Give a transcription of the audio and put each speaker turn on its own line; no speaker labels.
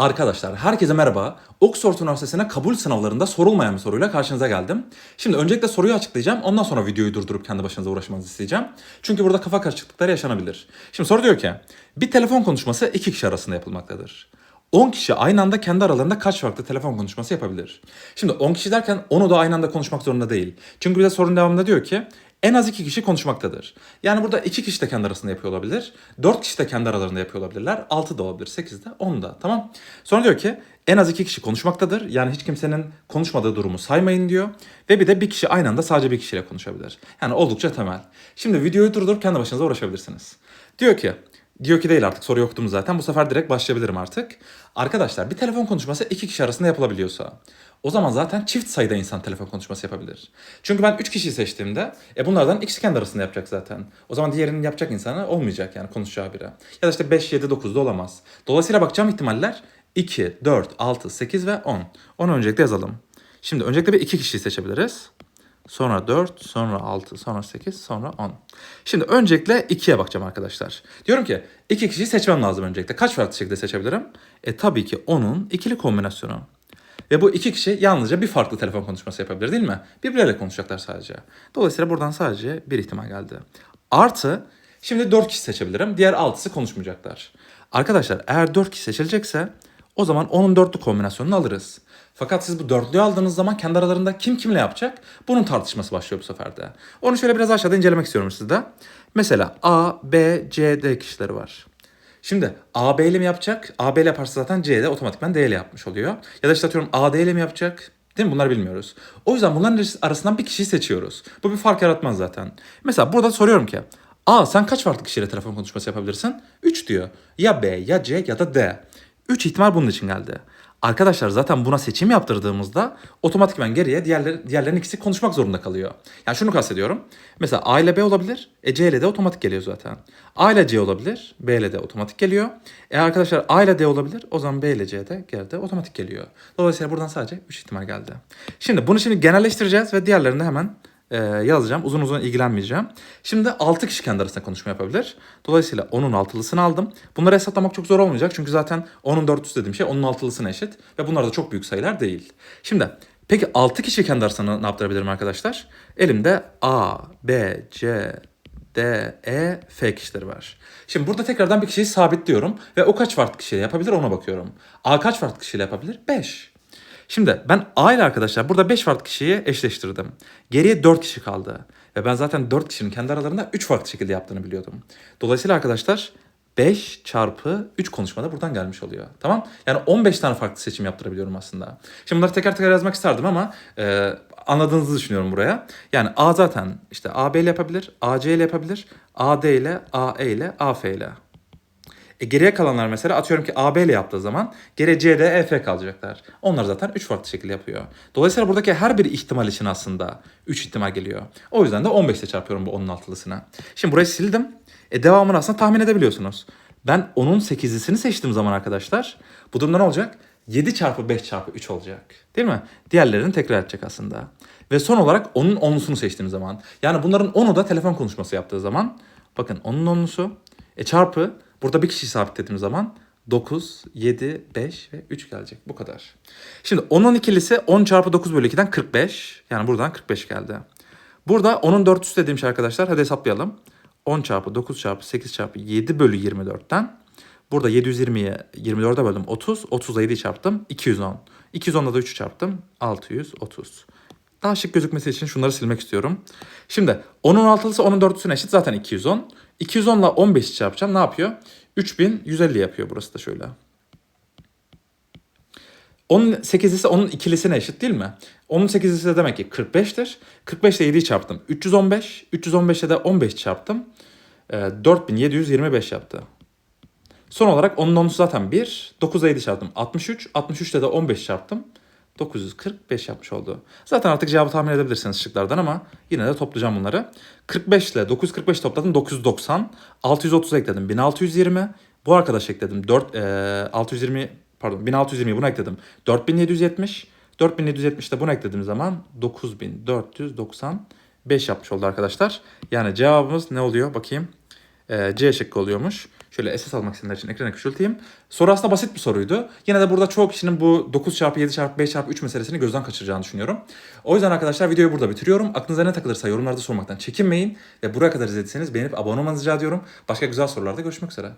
Arkadaşlar herkese merhaba. Oxford Üniversitesi'ne kabul sınavlarında sorulmayan bir soruyla karşınıza geldim. Şimdi öncelikle soruyu açıklayacağım. Ondan sonra videoyu durdurup kendi başınıza uğraşmanızı isteyeceğim. Çünkü burada kafa karışıklıkları yaşanabilir. Şimdi soru diyor ki bir telefon konuşması iki kişi arasında yapılmaktadır. 10 kişi aynı anda kendi aralarında kaç farklı telefon konuşması yapabilir? Şimdi 10 kişi derken onu da aynı anda konuşmak zorunda değil. Çünkü bir de sorunun devamında diyor ki en az 2 kişi konuşmaktadır. Yani burada 2 kişi de kendi arasında yapıyor olabilir. 4 kişi de kendi aralarında yapıyor olabilirler. 6 da olabilir, 8 de, 10 da. Tamam. Sonra diyor ki en az 2 kişi konuşmaktadır. Yani hiç kimsenin konuşmadığı durumu saymayın diyor. Ve bir de bir kişi aynı anda sadece bir kişiyle konuşabilir. Yani oldukça temel. Şimdi videoyu durdurup kendi başınıza uğraşabilirsiniz. Diyor ki Diyor ki değil artık soru yoktum zaten. Bu sefer direkt başlayabilirim artık. Arkadaşlar bir telefon konuşması iki kişi arasında yapılabiliyorsa o zaman zaten çift sayıda insan telefon konuşması yapabilir. Çünkü ben üç kişiyi seçtiğimde e bunlardan ikisi kendi arasında yapacak zaten. O zaman diğerinin yapacak insanı olmayacak yani konuşacağı biri. Ya da işte 5, 7, 9 da olamaz. Dolayısıyla bakacağım ihtimaller 2, 4, 6, 8 ve 10. Onu öncelikle yazalım. Şimdi öncelikle bir iki kişiyi seçebiliriz. Sonra 4, sonra 6, sonra 8, sonra 10. Şimdi öncelikle 2'ye bakacağım arkadaşlar. Diyorum ki 2 kişiyi seçmem lazım öncelikle. Kaç farklı şekilde seçebilirim? E tabii ki 10'un ikili kombinasyonu. Ve bu iki kişi yalnızca bir farklı telefon konuşması yapabilir değil mi? Birbirleriyle konuşacaklar sadece. Dolayısıyla buradan sadece bir ihtimal geldi. Artı şimdi 4 kişi seçebilirim. Diğer 6'sı konuşmayacaklar. Arkadaşlar eğer 4 kişi seçilecekse o zaman 10'un dörtlü kombinasyonunu alırız. Fakat siz bu dörtlüyü aldığınız zaman kendi aralarında kim kimle yapacak? Bunun tartışması başlıyor bu sefer de. Onu şöyle biraz aşağıda incelemek istiyorum sizde. Mesela A, B, C, D kişileri var. Şimdi A, B ile mi yapacak? A, B ile yaparsa zaten C de otomatikman D ile yapmış oluyor. Ya da işte atıyorum A, D ile mi yapacak? Değil mi? Bunları bilmiyoruz. O yüzden bunların arasından bir kişiyi seçiyoruz. Bu bir fark yaratmaz zaten. Mesela burada soruyorum ki A sen kaç farklı kişiyle telefon konuşması yapabilirsin? 3 diyor. Ya B, ya C ya da D. 3 ihtimal bunun için geldi. Arkadaşlar zaten buna seçim yaptırdığımızda otomatikman geriye diğerler, diğerlerin ikisi konuşmak zorunda kalıyor. Yani şunu kastediyorum. Mesela A ile B olabilir. E C ile D otomatik geliyor zaten. A ile C olabilir. B ile D otomatik geliyor. E arkadaşlar A ile D olabilir. O zaman B ile C de geldi otomatik geliyor. Dolayısıyla buradan sadece 3 ihtimal geldi. Şimdi bunu şimdi genelleştireceğiz ve diğerlerini hemen e, yazacağım. Uzun uzun ilgilenmeyeceğim. Şimdi 6 kişi kendi arasında konuşma yapabilir. Dolayısıyla 10'un altılısını aldım. Bunları hesaplamak çok zor olmayacak. Çünkü zaten 10'un 400 dediğim şey 10'un altılısına eşit. Ve bunlar da çok büyük sayılar değil. Şimdi peki 6 kişi kendi arasında ne yaptırabilirim arkadaşlar? Elimde A, B, C, D, E, F kişileri var. Şimdi burada tekrardan bir kişiyi sabitliyorum. Ve o kaç farklı kişiyle yapabilir ona bakıyorum. A kaç farklı kişiyle yapabilir? 5. Şimdi ben A ile arkadaşlar burada 5 farklı kişiyi eşleştirdim. Geriye 4 kişi kaldı. Ve ben zaten 4 kişinin kendi aralarında 3 farklı şekilde yaptığını biliyordum. Dolayısıyla arkadaşlar 5 çarpı 3 konuşmada buradan gelmiş oluyor. Tamam? Yani 15 tane farklı seçim yaptırabiliyorum aslında. Şimdi bunları teker teker yazmak isterdim ama e, anladığınızı düşünüyorum buraya. Yani A zaten işte AB ile yapabilir, AC ile yapabilir, AD ile, AE ile, AF ile. E geriye kalanlar mesela atıyorum ki AB ile yaptığı zaman geriye CD, EF kalacaklar. Onlar zaten 3 farklı şekilde yapıyor. Dolayısıyla buradaki her bir ihtimal için aslında 3 ihtimal geliyor. O yüzden de 15 ile çarpıyorum bu 10'un altılısına. Şimdi burayı sildim. E devamını aslında tahmin edebiliyorsunuz. Ben onun 8'lisini seçtiğim zaman arkadaşlar bu durumda ne olacak? 7 çarpı 5 çarpı 3 olacak. Değil mi? Diğerlerini tekrar edecek aslında. Ve son olarak onun onlusunu seçtiğim zaman. Yani bunların onu da telefon konuşması yaptığı zaman. Bakın onun onlusu. E çarpı Burada bir kişi sabitlediğim zaman 9, 7, 5 ve 3 gelecek. Bu kadar. Şimdi 10'un ikilisi 10 çarpı 9 bölü 2'den 45. Yani buradan 45 geldi. Burada 10'un 400 dediğim şey arkadaşlar. Hadi hesaplayalım. 10 çarpı 9 çarpı 8 çarpı 7 bölü 24'ten. Burada 720'ye 24'e böldüm 30. 30'a 7'yi çarptım. 210. 210'da da 3'ü çarptım. 630. Daha şık gözükmesi için şunları silmek istiyorum. Şimdi 10'un altılısı 10'un dörtlüsüne eşit zaten 210. 210 ile 15'i çarpacağım ne yapıyor? 3150 yapıyor burası da şöyle. 10 8'lisi onun ikilisine eşit değil mi? Onun 8'lisi de demek ki 45'tir. 45 ile 7'yi çarptım. 315. 315 ile de 15 çarptım. E, 4725 yaptı. Son olarak onun onusu zaten 1. 9 ile 7 çarptım. 63. 63 ile de 15 çarptım. 945 yapmış oldu. Zaten artık cevabı tahmin edebilirsiniz şıklardan ama yine de toplayacağım bunları. 45 ile 945 topladım 990. 630 ekledim 1620. Bu arkadaş ekledim 4 e, 620 pardon 1620 bunu ekledim. 4770. 4770 de bunu eklediğim zaman 9495 yapmış oldu arkadaşlar. Yani cevabımız ne oluyor bakayım. Ee, C şıkkı oluyormuş. Şöyle SS almak isteyenler için ekrana küçülteyim. Soru aslında basit bir soruydu. Yine de burada çoğu kişinin bu 9 çarpı 7 çarpı 5 çarpı 3 meselesini gözden kaçıracağını düşünüyorum. O yüzden arkadaşlar videoyu burada bitiriyorum. Aklınıza ne takılırsa yorumlarda sormaktan çekinmeyin. Ve buraya kadar izlediyseniz beğenip abone olmanızı rica ediyorum. Başka güzel sorularda görüşmek üzere.